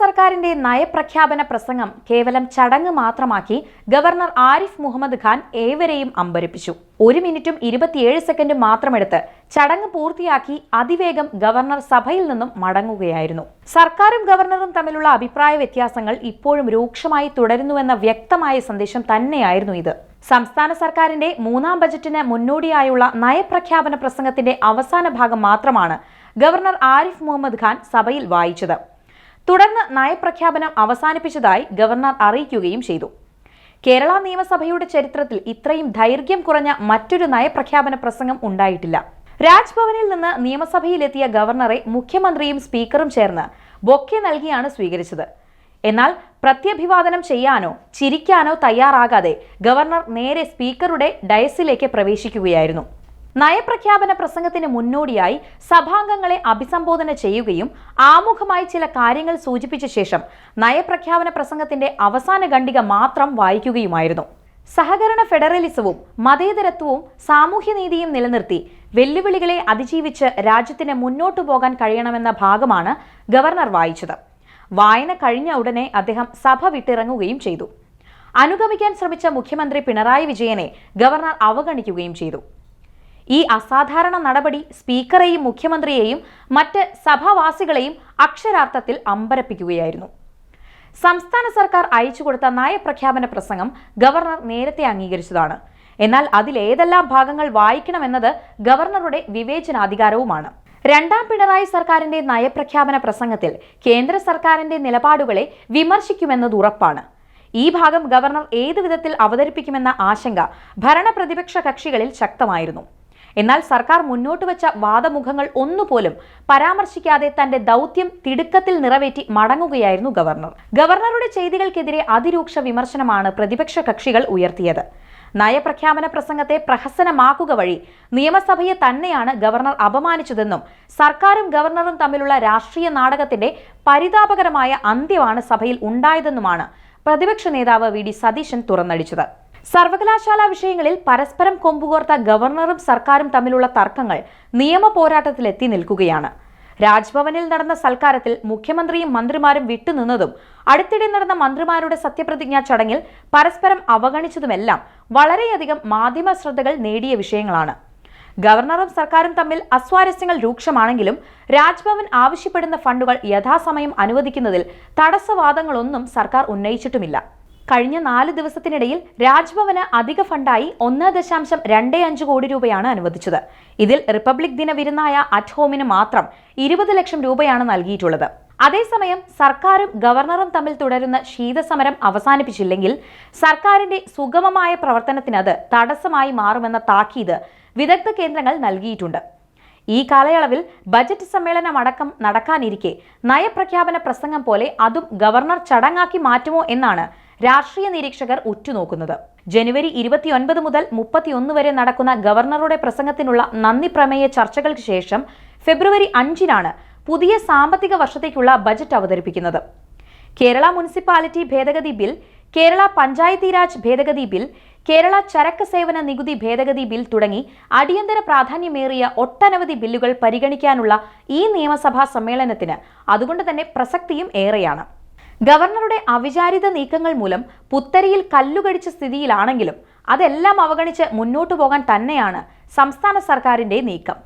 സർക്കാരിന്റെ നയപ്രഖ്യാപന പ്രസംഗം കേവലം ചടങ്ങ് മാത്രമാക്കി ഗവർണർ ആരിഫ് മുഹമ്മദ് ഖാൻ ഏവരെയും അമ്പരിപ്പിച്ചു. ഒരു മിനിറ്റും ഇരുപത്തിയേഴ് സെക്കൻഡും മാത്രമെടുത്ത് ചടങ്ങ് പൂർത്തിയാക്കി അതിവേഗം ഗവർണർ സഭയിൽ നിന്നും മടങ്ങുകയായിരുന്നു. സർക്കാരും ഗവർണറും തമ്മിലുള്ള അഭിപ്രായ വ്യത്യാസങ്ങൾ ഇപ്പോഴും രൂക്ഷമായി തുടരുന്നുവെന്ന വ്യക്തമായ സന്ദേശം തന്നെയായിരുന്നു ഇത്. സംസ്ഥാന സർക്കാരിന്റെ മൂന്നാം ബജറ്റിന് മുന്നോടിയായുള്ള നയപ്രഖ്യാപന പ്രസംഗത്തിന്റെ അവസാന ഭാഗം മാത്രമാണ് ഗവർണർ ആരിഫ് മുഹമ്മദ് ഖാൻ സഭയിൽ വായിച്ചത്. തുടർന്ന് നയപ്രഖ്യാപനം അവസാനിപ്പിച്ചതായി ഗവർണർ അറിയിക്കുകയും ചെയ്തു. കേരള നിയമസഭയുടെ ചരിത്രത്തിൽ ഇത്രയും ദൈർഘ്യം കുറഞ്ഞ മറ്റൊരു നയപ്രഖ്യാപന പ്രസംഗം ഉണ്ടായിട്ടില്ല. രാജ്ഭവനിൽ നിന്ന് നിയമസഭയിലെത്തിയ ഗവർണറെ മുഖ്യമന്ത്രിയും സ്പീക്കറും ചേർന്ന് ബൊക്കെ നൽകിയാണ് സ്വീകരിച്ചത്. എന്നാൽ പ്രത്യഭിവാദനം ചെയ്യാനോ ചിരിക്കാനോ തയ്യാറാകാതെ ഗവർണർ നേരെ സ്പീക്കറുടെ ഡയസിലേക്ക് പ്രവേശിക്കുകയായിരുന്നു. നയപ്രഖ്യാപന പ്രസംഗത്തിന് മുന്നോടിയായി സഭാംഗങ്ങളെ അഭിസംബോധന ചെയ്യുകയും ആമുഖമായി ചില കാര്യങ്ങൾ സൂചിപ്പിച്ച ശേഷം നയപ്രഖ്യാപന പ്രസംഗത്തിന്റെ അവസാന ഖണ്ഡിക മാത്രം വായിക്കുകയുമായിരുന്നു. സഹകരണ ഫെഡറലിസവും മതേതരത്വവും സാമൂഹ്യനീതിയും നിലനിർത്തി വെല്ലുവിളികളെ അതിജീവിച്ച് രാജ്യത്തിന് മുന്നോട്ടു പോകാൻ കഴിയണമെന്ന ഭാഗമാണ് ഗവർണർ വായിച്ചത്. വായന കഴിഞ്ഞ ഉടനെ അദ്ദേഹം സഭ വിട്ടിറങ്ങുകയും ചെയ്തു. അനുഗമിക്കാൻ ശ്രമിച്ച മുഖ്യമന്ത്രി പിണറായി വിജയനെ ഗവർണർ അവഗണിക്കുകയും ചെയ്തു. ഈ അസാധാരണ നടപടി സ്പീക്കറെയും മുഖ്യമന്ത്രിയെയും മറ്റ് സഭാവാസികളെയും അക്ഷരാർത്ഥത്തിൽ അമ്പരപ്പിക്കുകയായിരുന്നു. സംസ്ഥാന സർക്കാർ അയച്ചുകൊടുത്ത നയപ്രഖ്യാപന പ്രസംഗം ഗവർണർ നേരത്തെ അംഗീകരിച്ചതാണ്. എന്നാൽ അതിലേതെല്ലാം ഭാഗങ്ങൾ വായിക്കണമെന്നത് ഗവർണറുടെ വിവേചനാധികാരവുമാണ്. രണ്ടാം പിണറായി സർക്കാരിന്റെ നയപ്രഖ്യാപന പ്രസംഗത്തിൽ കേന്ദ്ര സർക്കാരിന്റെ നിലപാടുകളെ വിമർശിക്കുമെന്നത് ഉറപ്പാണ്. ഈ ഭാഗം ഗവർണർ ഏതു വിധത്തിൽ അവതരിപ്പിക്കുമെന്ന ആശങ്ക ഭരണപ്രതിപക്ഷ കക്ഷികളിൽ ശക്തമായിരുന്നു. എന്നാൽ സർക്കാർ മുന്നോട്ട് വെച്ച വാദമുഖങ്ങൾ ഒന്നുപോലും പരാമർശിക്കാതെ തന്റെ ദൗത്യം തിടുക്കത്തിൽ നിറവേറ്റി മടങ്ങുകയായിരുന്നു ഗവർണർ. ഗവർണറുടെ ചെയ്തികൾക്കെതിരെ അതിരൂക്ഷ വിമർശനമാണ് പ്രതിപക്ഷ കക്ഷികൾ ഉയർത്തിയത്. നയപ്രഖ്യാപന പ്രസംഗത്തെ പ്രഹസനമാക്കുക വഴി നിയമസഭയെ തന്നെയാണ് ഗവർണർ അപമാനിച്ചതെന്നും സർക്കാരും ഗവർണറും തമ്മിലുള്ള രാഷ്ട്രീയ നാടകത്തിന്റെ പരിതാപകരമായ അന്ത്യമാണ് സഭയിൽ ഉണ്ടായതെന്നുമാണ് പ്രതിപക്ഷ നേതാവ് വി. ഡി. സതീശൻ തുറന്നടിച്ചത്. സർവകലാശാല വിഷയങ്ങളിൽ പരസ്പരം കൊമ്പുകോർത്ത ഗവർണറും സർക്കാരും തമ്മിലുള്ള തർക്കങ്ങൾ നിയമ പോരാട്ടത്തിലെത്തി നിൽക്കുകയാണ്. രാജ്ഭവനിൽ നടന്ന സൽക്കാരത്തിൽ മുഖ്യമന്ത്രിയും മന്ത്രിമാരും വിട്ടുനിന്നതും അടുത്തിടെ നടന്ന മന്ത്രിമാരുടെ സത്യപ്രതിജ്ഞാ ചടങ്ങിൽ പരസ്പരം അവഗണിച്ചതുമെല്ലാം വളരെയധികം മാധ്യമ ശ്രദ്ധകൾ നേടിയ വിഷയങ്ങളാണ്. ഗവർണറും സർക്കാരും തമ്മിൽ അസ്വാരസ്യങ്ങൾ രൂക്ഷമാണെങ്കിലും രാജ്ഭവൻ ആവശ്യപ്പെടുന്ന ഫണ്ടുകൾ യഥാസമയം അനുവദിക്കുന്നതിൽ തടസ്സവാദങ്ങളൊന്നും സർക്കാർ ഉന്നയിച്ചിട്ടുമില്ല. കഴിഞ്ഞ നാല് ദിവസത്തിനിടയിൽ രാജ്ഭവന് അധിക ഫണ്ടായി ഒന്ന് ദശാംശം രണ്ട് അഞ്ച് കോടി രൂപയാണ് അനുവദിച്ചത്. ഇതിൽ റിപ്പബ്ലിക് ദിന വിരുന്നായ അറ്റ് ഹോമിന് മാത്രം ഇരുപത് ലക്ഷം രൂപയാണ് നൽകിയിട്ടുള്ളത്. അതേസമയം സർക്കാരും ഗവർണറും തമ്മിൽ തുടരുന്ന ശീതസമരം അവസാനിപ്പിച്ചില്ലെങ്കിൽ സർക്കാരിന്റെ സുഗമമായ പ്രവർത്തനത്തിന് അത് തടസ്സമായി മാറുമെന്ന താക്കീത് വിദഗ്ധ കേന്ദ്രങ്ങൾ നൽകിയിട്ടുണ്ട്. ഈ കാലയളവിൽ ബജറ്റ് സമ്മേളനം അടക്കം നടക്കാനിരിക്കെ നയപ്രഖ്യാപന പ്രസംഗം പോലെ അതും ഗവർണർ ചടങ്ങാക്കി മാറ്റുമോ എന്നാണ് രാഷ്ട്രീയ നിരീക്ഷകർ ഉറ്റുനോക്കുന്നത്. ജനുവരി ഇരുപത്തിയൊൻപത് മുതൽ മുപ്പത്തിയൊന്ന് വരെ നടക്കുന്ന ഗവർണറുടെ പ്രസംഗത്തിനുള്ള നന്ദി പ്രമേയ ചർച്ചകൾക്ക് ശേഷം ഫെബ്രുവരി അഞ്ചിനാണ് പുതിയ സാമ്പത്തിക വർഷത്തേക്കുള്ള ബജറ്റ് അവതരിപ്പിക്കുന്നത്. കേരള മുനിസിപ്പാലിറ്റി ഭേദഗതി ബിൽ കേരള പഞ്ചായത്തി രാജ് ഭേദഗതി ബിൽ കേരള ചരക്ക് സേവന നികുതി ഭേദഗതി ബിൽ തുടങ്ങി അടിയന്തര പ്രാധാന്യമേറിയ ഒട്ടനവധി ബില്ലുകൾ പരിഗണിക്കാനുള്ള ഈ നിയമസഭാ സമ്മേളനത്തിന് അതുകൊണ്ട് തന്നെ പ്രസക്തിയും ഏറെയാണ്. ഗവർണറുടെ അവിചാരിത നീക്കങ്ങൾ മൂലം പുത്തരിയിൽ കല്ലുകടിച്ച സ്ഥിതിയിലാണെങ്കിലും അതെല്ലാം അവഗണിച്ച് മുന്നോട്ടു പോകാൻ തന്നെയാണ് സംസ്ഥാന സർക്കാരിന്റെ നീക്കം.